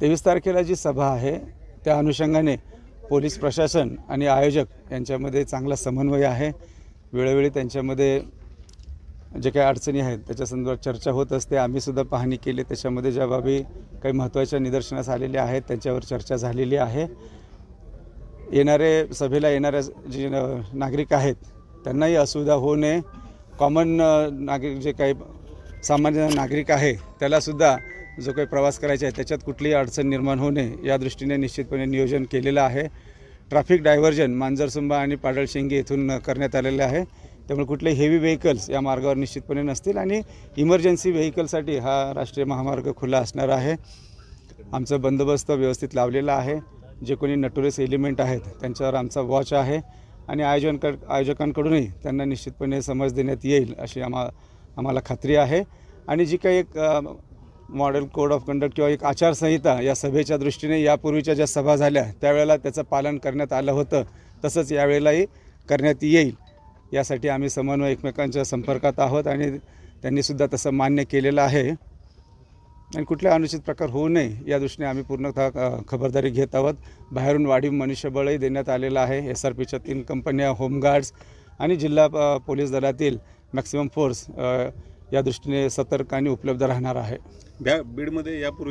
तेवीस तारखेला जी सभा आहे त्या अनुषंगाने पोलीस प्रशासन आणि आयोजक यांच्यामध्ये चांगला समन्वय आहे. वेळोवेळी त्यांच्यामध्ये जे काही अडचणी आहेत त्याच्या संदर्भात चर्चा होत असते. आम्हीसुद्धा पाहणी केली. त्याच्यामध्ये ज्या बाबी काही महत्त्वाच्या निदर्शनास आलेल्या आहेत त्यांच्यावर चर्चा झालेली आहे. येणारे सभेला येणाऱ्या जे नागरिक आहेत त्यांनाही असुविधा होऊ नये. कॉमन नागरिक जे काही सामान्य नागरिक आहे त्यालासुद्धा जो काही प्रवास करायचा आहे त्याच्यात कुठलीही अडचण निर्माण होऊ नये या दृष्टीने निश्चितपणे नियोजन केलेलं आहे. ट्रॅफिक डायव्हर्जन मांजरसुंबा आणि पाडळशिंगे येथून करण्यात आलेलं आहे. त्यामुळे कुठले हेवी व्हेकल्स या मार्गावर निश्चितपणे नसतील आणि इमर्जन्सी व्हेकलसाठी हा राष्ट्रीय महामार्ग खुला असणार आहे. आमचा बंदोबस्त व्यवस्थित लावलेला आहे. जे कोणी नटोरियस एलिमेंट आहेत त्यांच्यावर आमचा वॉच आहे आणि आयोजन आयोजकांकडूनही त्यांना निश्चितपणे समज देण्यात येईल अशी आम्हा आम्हाला खात्री आहे. आणि जी काही एक मॉडेल कोड ऑफ कंडक्ट किंवा एक आचारसंहिता या सभेच्या दृष्टीने यापूर्वीच्या ज्या सभा झाल्या त्यावेळेला त्याचं पालन करण्यात आलं होतं. तसंच यावेळेलाही करण्यात येईल. यासाठी आम्ही समन्वय एकमेकांच्या संपर्कात आहोत आणि त्यांनीसुद्धा तसं मान्य केलेलं आहे. आणि कुठल्या अनुचित प्रकार होऊ नये या दृष्टीने आम्ही पूर्णतः खबरदारी घेत आहोत. बाहेरून वाढीव मनुष्यबळही देण्यात आलेलं आहे. एस आर पीच्या तीन कंपन्या होमगार्ड्स आणि जिल्हा पोलीस दलातील मॅक्सिमम फोर्स या दृष्टीने सतर्क आणि उपलब्ध राहणार आहे. बीडमध्ये यापूर्वी